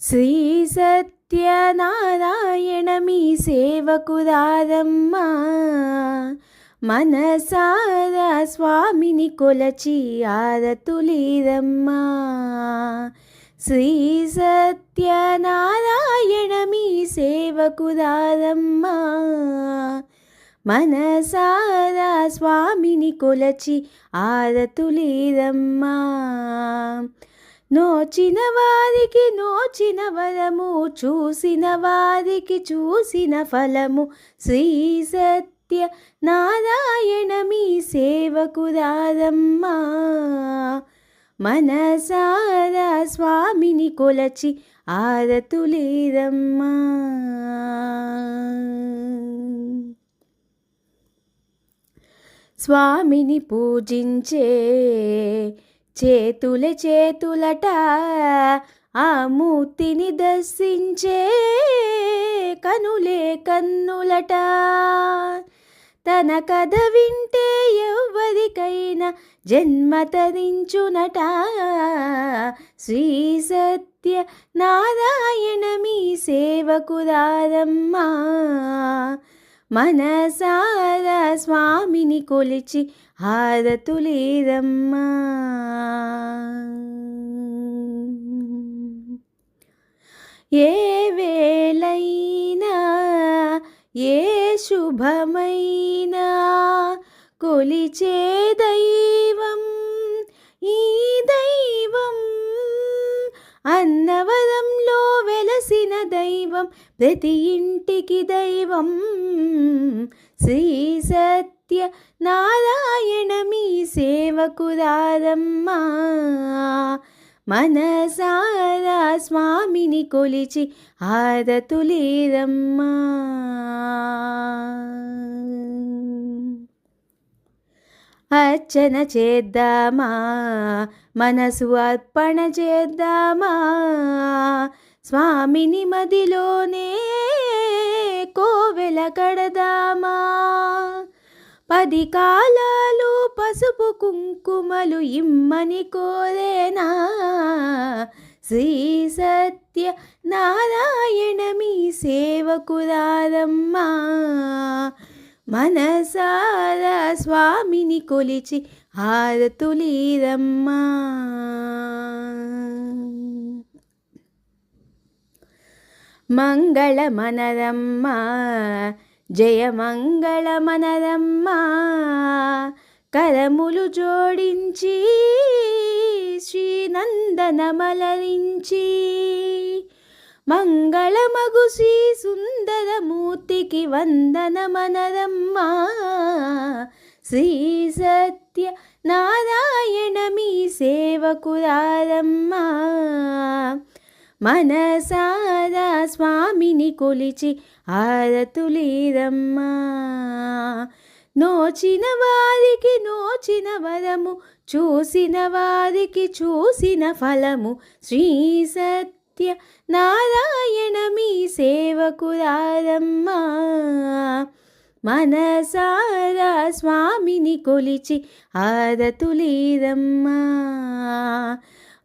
శ్రీ సత్యనారాయణ మీ సేవకురారమ్మా మనసారా స్వామిని కొలచి ఆరతులీరమ్మా శ్రీ సత్యనారాయణ మీ సేవకురారమ్మా మనసారా స్వామిని కొలచి ఆరతులీరమ్మా నోచిన వారికి నోచిన వరము చూసిన వారికి చూసిన ఫలము. శ్రీ సత్య నారాయణ మీ సేవకురారమ్మా మనసారా స్వామిని కొలచి ఆరతులేరమ్మా. స్వామిని పూజించే చేతుల చేతులట ఆ మూర్తిని దర్శించే కనులే కన్నులట. తన కథ వింటే ఎవరికైనా జన్మ తరించునట. శ్రీ సత్య నారాయణ మీ సేవకురారమ్మా మనసారా స్వామిని కొలిచి హారతులేదమ్మా. ఏ వేళైనా ఏ శుభమైనా కొలిచే దైవం ఈ దైవం అన్నవరంలో దైవం ప్రతి ఇంటికి దైవం. శ్రీ సత్య నారాయణ మీ సేవకురారమ్మా మనసారా స్వామిని కొలిచి ఆరతులేరమ్మా. అర్చన చేద్దామా మనసు అర్పణ చేద్దామా స్వామిని మదిలోనే కోవెల కడదామా? పది కాలాలు పసుపు కుంకుమలు ఇమ్మని కోరేనా? శ్రీ సత్య నారాయణ మీ సేవకురారమ్మా మనసారా స్వామిని కొలిచి హారతులీరమ్మా మంగళమనరమ్మా జయ మంగళమనరమ్మా కరములు జోడించి శ్రీనందనమలరించి మంగళమగు శ్రీ సుందరమూర్తికి వందనమనరమ్మా శ్రీ సత్య నారాయణ మీ సేవకురారమ్మా మనసారా స్వామిని కొలిచి ఆరతులేదమ్మా. నోచిన వారికి నోచిన వరము చూసిన వారికి చూసిన ఫలము. శ్రీ సత్య నారాయణ మీ సేవకురారమ్మా. మనసారా స్వామిని కొలిచి ఆరతులేదమ్మా.